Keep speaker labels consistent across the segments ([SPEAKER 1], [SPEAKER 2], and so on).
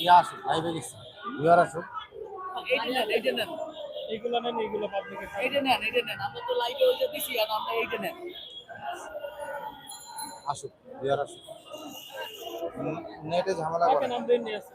[SPEAKER 1] ইয়া আসুক লাইভে গেছি ভিউয়ার আসুক।
[SPEAKER 2] এইটা নেন
[SPEAKER 3] এইগুলো নেন এইগুলো পাবলিকে
[SPEAKER 2] এইটা নেন এইটা নেন। আমরা তো লাইভে ওইটা দিছি আর আমরা এইটা নেন।
[SPEAKER 1] আসুক ভিউয়ার আসুক। নেটে ঝামেলা করে।
[SPEAKER 3] নাম দেন নিয়ে আসছে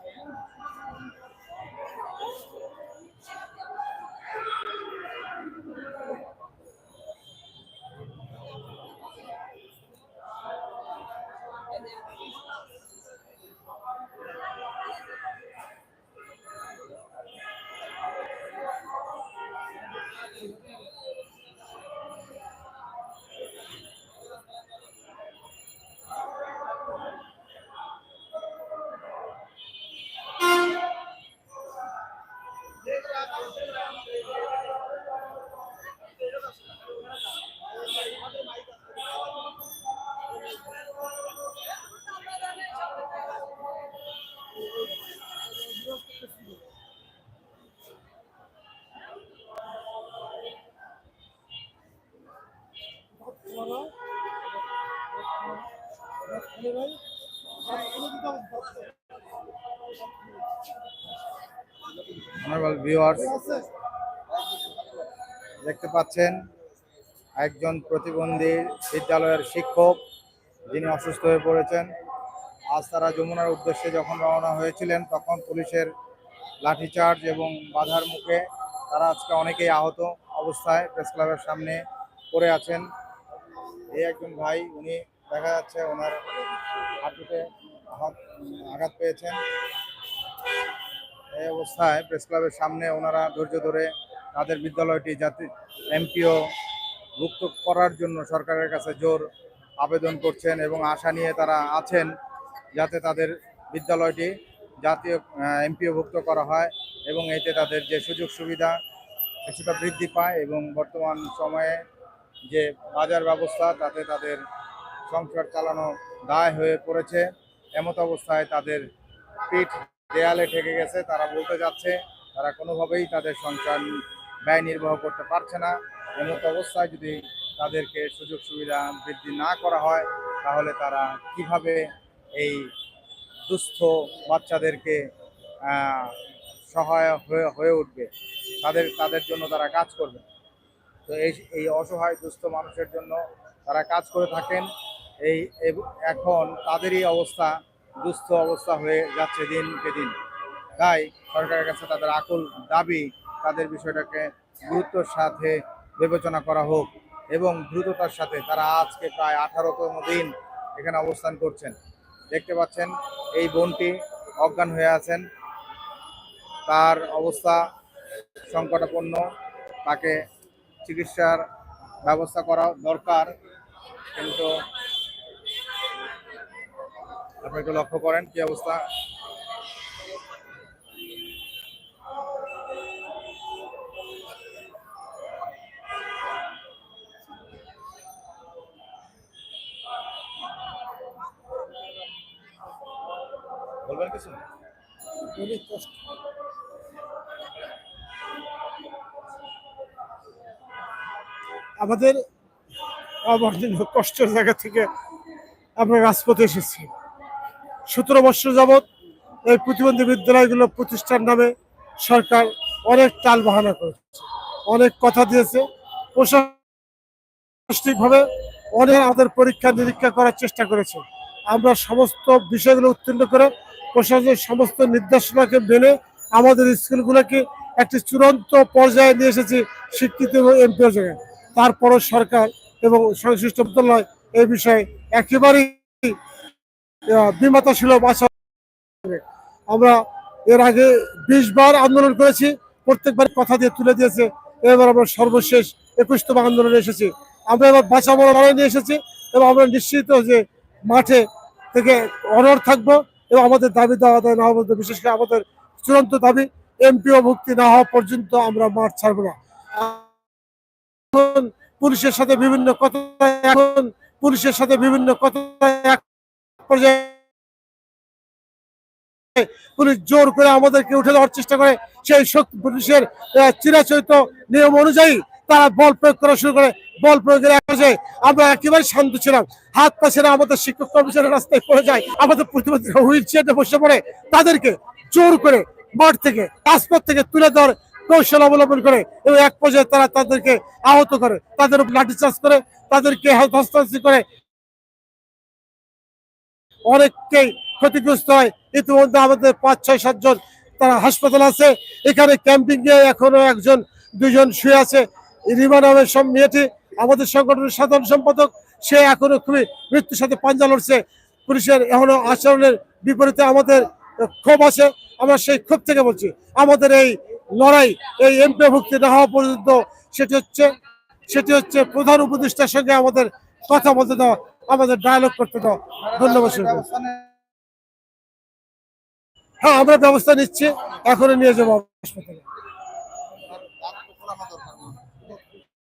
[SPEAKER 1] দেখতে পাচ্ছেন একজন প্রতিবন্ধী বিদ্যালয়ের শিক্ষক, যিনি অসুস্থ হয়ে পড়েছেন। আজ তারা যমুনার উদ্দেশ্যে যখন রওনা হয়েছিলেন, তখন পুলিশের লাঠিচার্জ এবং বাধার মুখে তারা আজকে অনেকেই আহত অবস্থায়, প্রেস ক্লাবের সামনে পড়ে আছেন। এই একজন ভাই, উনি দেখা যাচ্ছে ওনার হাঁটুতে আঘাত পেয়েছেন। এই অবস্থায় প্রেস ক্লাবের সামনে ওনারা ধৈর্য ধরে তাদের বিদ্যালয়টি জাতি এমপিও মুক্ত করার জন্য সরকারের কাছে জোর আবেদন করছেন এবং আশা নিয়ে তারা আছেন যাতে তাদের বিদ্যালয়টি জাতীয় এমপিওভুক্ত করা হয় এবং এতে তাদের যে সুযোগ সুবিধা কিছুটা বৃদ্ধি পায় এবং বর্তমান সময়ে যে বাজার ব্যবস্থা তাতে তাদের সংসার চালানো দায় হয়ে পড়েছে। এমত অবস্থায় তাদের পিঠ দেয়ালে ঠেকে গেছে। তারা বলতে যাচ্ছে তারা কোনোভাবেই তাদের সংসার ব্যয় নির্বাহ করতে পারছে না। এমত অবস্থায় যদি তাদেরকে সুযোগ সুবিধা বৃদ্ধি না করা হয় তাহলে তারা কীভাবে এই দুস্থ বাচ্চাদেরকে আহ, সহায়ক হয়ে হয়ে উঠবে? তাদের তাদের জন্য তারা কাজ করবে। তো এই এই অসহায় দুস্থ মানুষের জন্য তারা কাজ করে থাকেন। এই এখন তাদেরই অবস্থা, দুস্থ অবস্থা হয়ে যাচ্ছে দিনকে দিন। তাই সরকারের কাছে তাদের আকুল দাবি, তাদের বিষয়টাকে গুরুত্বর সাথে বিবেচনা করা হোক এবং দ্রুততার সাথে তারা আজকে প্রায় আঠারোতম দিন এখানে অবস্থান করছেন। দেখতে পাচ্ছেন, এই বোনটি অজ্ঞান হয়ে আছেন। তার অবস্থা সংকটাপন্ন। তাকে চিকিৎসার ব্যবস্থা করা দরকার। কিন্তু আপনি একটু লক্ষ্য করেন কি অবস্থা। বলবেন কিছু?
[SPEAKER 4] আমাদের অবর্জনীয় কষ্টের জায়গা থেকে আমরা রাজপথে এসেছি। সতেরো বছর যাবৎ এই প্রতিবন্ধী বিদ্যালয়গুলো প্রতিষ্ঠার নামে সরকার অনেক টাল বাহানা করেছে, অনেক কথা দিয়েছে। প্রশাসনিকভাবে অনেক আমাদের পরীক্ষা নিরীক্ষা করার চেষ্টা করেছে। আমরা সমস্ত বিষয়গুলো উত্তীর্ণ করে প্রশাসনের সমস্ত নির্দেশনাকে মেনে আমাদের স্কুলগুলোকে একটি চূড়ান্ত পর্যায়ে নিয়ে এসেছি স্বীকৃতি এবং এমপিও জায়গায়। তারপরও সরকার এবং সংশ্লিষ্ট মন্ত্রণালয় এই বিষয়ে একেবারেই বিমাতা ছিল বাসা আমরা এর আগে বিশ বার আন্দোলন করেছি, প্রত্যেকবার কথা দিয়ে তুলে দিয়েছে। এবার আমরা সর্বশেষ একুশতম আন্দোলনে এসেছি। আমরা এবার বাঁচা বড় লড়াই নিয়ে এসেছি এবং আমরা নিশ্চিত যে মাঠে থেকে অনর থাকব এবং আমাদের দাবি দেওয়া আদায় না হবে বিশেষ করে আমাদের চূড়ান্ত দাবি এমপিও মুক্তি না হওয়া পর্যন্ত আমরা মাঠ ছাড়বো না। পুলিশের সাথে বিভিন্ন কথা, এখন পুলিশের সাথে বিভিন্ন কথা পর্যায়ে পুলিশ জোর করে আমাদেরকে উঠে দেওয়ার চেষ্টা করে। সেই শক্তি পুলিশের চিরাচরিত নিয়ম অনুযায়ী তারা বল প্রয়োগ করা শুরু করে। বল প্রয়োগের এক আমরা একেবারে শান্ত ছিলাম। হাত পা ছেড়ে আমাদের শিক্ষক কর্মচারী রাস্তায় পড়ে যায়, আমাদের প্রতিবাদীরা হুইল চেয়ারে বসে পড়ে, তাদেরকে জোর করে মাঠ থেকে, রাজপথ থেকে তুলে দেওয়ার কৌশল অবলম্বন করে এবং এক পর্যায়ে তারা তাদেরকে আহত করে, তাদের লাঠিচার্জ করে, তাদেরকে হস্তান্তর করে অনেককেই ক্ষতিগ্রস্ত হয়। ইতিমধ্যে আমাদের পাঁচ, ছয় সাতজন তারা হাসপাতাল আছে। এখানে ক্যাম্পিং এ এখনও একজন দুজন শুয়ে আছে। রিমা নামের সব মেয়েটি আমাদের সংগঠনের সাধারণ সম্পাদক। সে এখনও খুবই মৃত্যুর সাথে পাঞ্জা লড়ছে। পুলিশের এখনও আচরণের বিপরীতে আমাদের ক্ষোভ আছে। আমরা সেই ক্ষোভ থেকে বলছি, আমাদের এই লড়াই, এই এমপি ভুক্তি না হওয়া পর্যন্ত সেটি হচ্ছে সেটি হচ্ছে প্রধান উপদেষ্টার সঙ্গে আমাদের কথা বলতে দেওয়া আমাদের ডায়ালগ করতে দাও। ধন্যবাদ হ্যাঁ আমরা ব্যবস্থা নিচ্ছি। এখনও নিয়ে যাব। হাসপাতালে